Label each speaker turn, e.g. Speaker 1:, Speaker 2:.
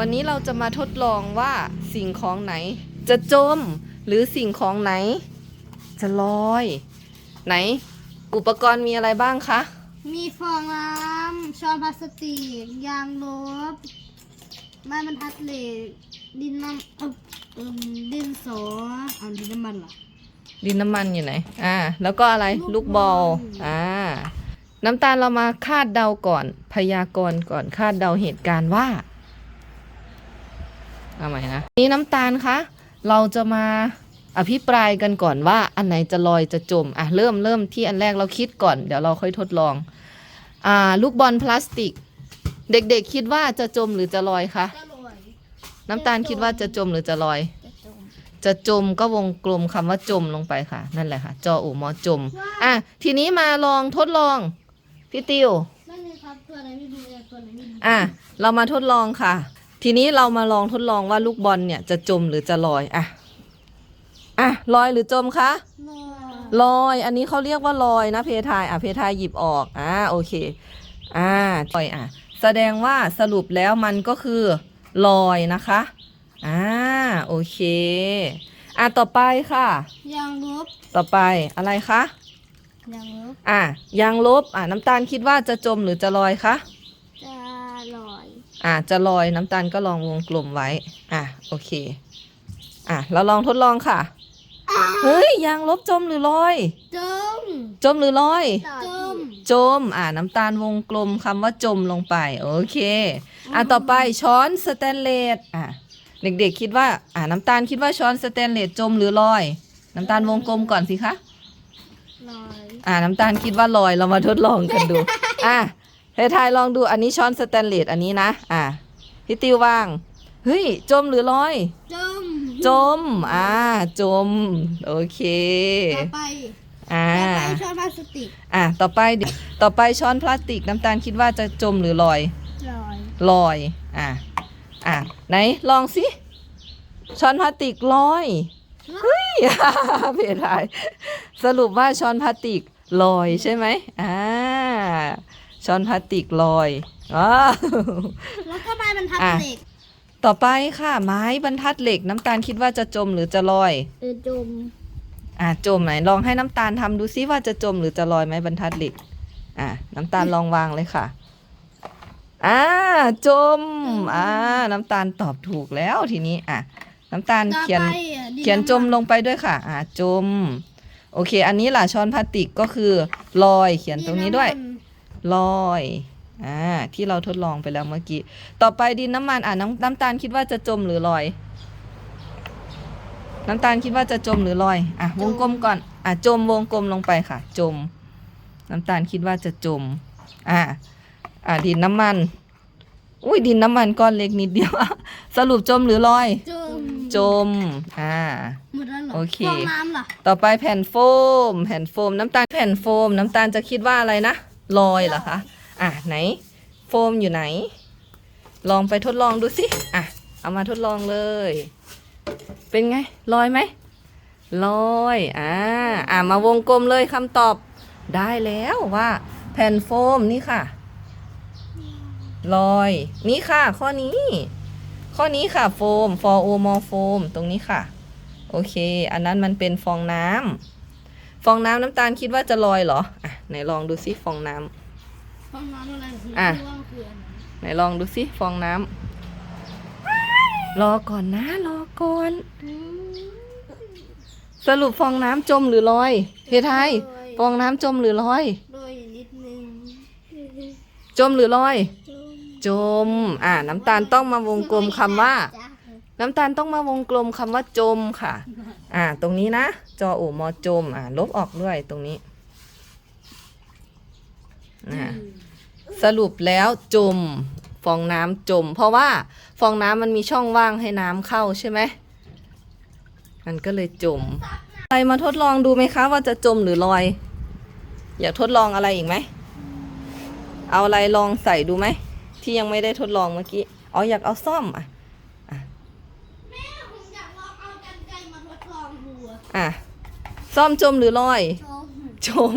Speaker 1: วันนี้เราจะมาทดลองว่าสิ่งของไหน จะจมหรือสิ่งของไหน จะลอย ไหน อุปกรณ์มีอะไรบ้างคะ
Speaker 2: มีฟองน้ำช้อนพลาสติก ยางลบไม้บรรทัดเหล็ก ดินน้ำเอ่อเอิ่มดินสอเอาดินน้ำมันเหรอ
Speaker 1: ดินน้ำมันอยู่ไหน อ่า แล้วก็อะไร
Speaker 2: ลู
Speaker 1: ลูก
Speaker 2: ก
Speaker 1: บบอ
Speaker 2: อ
Speaker 1: ล
Speaker 2: ล
Speaker 1: อ่า น้ำตาลเรามาคาดเดาก่อน พยากรณ์ก่อน คาดเดาเหตุการณ์ว่า เอาใหม่นะนี่น้ำตาลคะเราจะมาอภิปรายกันก่อนว่าอันไหนจะลอยจะจมอะเริ่มเริ่มที่อันแรกเราคิดก่อนเดี๋ยวเราค่อยทดลองอ่าลูกบอลพลาสติก เด็กๆคิดว่าจะจมหรือจะลอยคะ
Speaker 2: ก็ลอย
Speaker 1: น้ำตาลคิดว่าจะจมหรือจะลอย
Speaker 2: จะจม
Speaker 1: จะจมก็วงกลมคำว่าจมลงไปค่ะ นั่นแหละค่ะ จออูมอจม อะทีนี้มาลองทดลองพี่ติว
Speaker 2: นั่นเลยครับตัวไหนไม่ดีตัวไหนไม่ดี
Speaker 1: อะเรามาทดลองค่ะ ทีนี้เรามาลองทดลองว่าลูกบอลเนี่ยจะจมหรือจะลอยอะอะลอยหรือจมคะ
Speaker 2: ลอย
Speaker 1: ลอย อันนี้เขาเรียกว่าลอยนะเพทายอะเพทายหยิบออกอ่าโอเคอ่าลอยอะ แสดงว่าสรุปแล้วมันก็คือลอยนะคะอ่าโอเคอะต่อไปค่ะ
Speaker 2: ยางลบ
Speaker 1: ต่อไปอะไรคะ
Speaker 2: ยางลบ
Speaker 1: อะยางลบอะน้ำตาลคิดว่าจะจมหรือจะลอยคะ
Speaker 2: จะล อย
Speaker 1: อะจะลอยน้ำตาลก็ลองวงกลมไว้ อะโอเค อะเราลองทดลองค่ะ เฮ้ยยางลบจมหรือลอย
Speaker 2: จม
Speaker 1: จมหรือลอย
Speaker 2: จม
Speaker 1: จม อะน้ำตาลวงกลมคำว่าจมลงไป โอเค อะต่อไปช้อนสแตนเลส อะเด็กๆคิดว่า อะน้ำตาลคิดว่าช้อนสแตนเลสจมหรือลอย น้ำตาลวงกลมก่อนสิคะ
Speaker 2: ลอย
Speaker 1: อ่าน้ำตาลคิดว่าลอยเรามาทดลองกันดู อะ เฮทายลองดูอันนี้ช้อนสแตนเลสอันนี้นะ อะพี่ติววาง เฮ้ย จมหรือลอย
Speaker 2: จม
Speaker 1: จม อ่า จม โอเค
Speaker 2: ต่อไป
Speaker 1: อ่า
Speaker 2: ต่อไปช้อนพลาสติก
Speaker 1: อะ ต่อไปดิต่อไปช้อนพลาสติกน้ำตาลคิดว่าจะจมหรือลอย
Speaker 2: ลอย
Speaker 1: ลอย อะ อะ ไหนลองสิ ช้อนพลาสติกลอย เฮ้ยเพทาย สรุปว่าช้อนพลาสติกลอยใช่ไหมอ่า ช้อนพลาสติกลอยอ้าว
Speaker 2: แล้วก็ไม้บรรทัด
Speaker 1: อะ
Speaker 2: เหล็ก
Speaker 1: ต่อไปค่ะ ไม้บรรทัดเหล็กน้ำตาลคิดว่าจะจมหรือจะลอย
Speaker 2: เออจม
Speaker 1: อะจมไหนลองให้น้ำตาลทำดูซิว่าจะจมหรือจะลอยไหมบรรทัดเหล็กอะน้ำตาลลองวางเลยค่ะอ่าจมอ่าน้ำตาลตอบถูกแล้วทีนี้อะน้ำตาล
Speaker 2: ต่อ
Speaker 1: เขียน
Speaker 2: ไปอะดิ
Speaker 1: เขียนจมำลงไปด้วยค่ะ อ่าจม โอเค อันนี้ล่ะช้อนพลาสติกก็คือลอยเขียนตรงนี้ด้วย ลอยอ่าที่เราทดลองไปแล้วเมื่อกี้ ต่อไปดินน้ำมันอ่าน้ำน้ำตาลคิดว่าจะจมหรือลอย น้ำตาลคิดว่าจะจมหรือลอยอะวงกลมก่อนอะจมวงกลมลงไปค่ะ จม น้ำตาลคิดว่าจะจมอ่าอ่าดินน้ำมันอุ้ยดินน้ำมันก้อนเล็กนิดเดียว สรุปจมหรือลอย
Speaker 2: จม
Speaker 1: จม อ่า
Speaker 2: หมดแล้วเหรอ
Speaker 1: โอเค
Speaker 2: ฟองน้ำล่ะ
Speaker 1: ต่อไปแผ่นโฟม แผ่นโฟมน้ำตาลแผ่นโฟม น้ำตาลจะคิดว่าอะไรนะ ลอยเหรอคะ อะไหน โฟมอยู่ไหน ลองไปทดลองดูสิ อะ เอามาทดลองเลย เป็นไง ลอยไหม ลอย อ่า อะมาวงกลมเลยคำตอบ ได้แล้วว่า แผ่นโฟมนี่ค่ะ ลอย นี่ค่ะ ข้อนี้ ข้อนี้ค่ะโฟมฟอโอมอโฟม ตรงนี้ค่ะ โอเค อันนั้นมันเป็นฟองน้ำ ฟองน้ำน้ำตาลคิดว่าจะลอยเหรออะไหนลองดูซิฟองน้ำ
Speaker 2: ฟองน้ำอะไรคือ
Speaker 1: อะ
Speaker 2: ที่ว่าคืออะไร
Speaker 1: ไหนลองดูซิฟองน้ำรอก่อนนะรอก่อน
Speaker 2: อืม
Speaker 1: สรุปฟองน้ำจมหรือลอยเฮไทยฟองน้ำจมหรือลอย
Speaker 2: โดยนิดนึง
Speaker 1: จมหรือลอย
Speaker 2: จม
Speaker 1: จมอะน้ำตาลต้องมาวงกลมคำว่า น้ำตาลต้องมาวงกลมคำว่าจมค่ะ อ่า ตรงนี้นะ จอโอมอจม อ่า ลบออกด้วยตรงนี้อ่าสรุปแล้วจม ฟองน้ำจม เพราะว่าฟองน้ำมันมีช่องว่างให้น้ำเข้าใช่ไหม มันก็เลยจมใครมาทดลองดูไหมคะ ว่าจะจมหรือลอย อยากทดลองอะไรอีกไหม เอาอะไรลองใส่ดูไหม ที่ยังไม่ได้ทดลองเมื่อกี้ อ๋ออยากเอาซ่อมอะ
Speaker 2: แม่ผมอยากลองเอากันไกรมาทดล องดูอะ
Speaker 1: อะซ่อมจมหรือลอย
Speaker 2: จม
Speaker 1: จม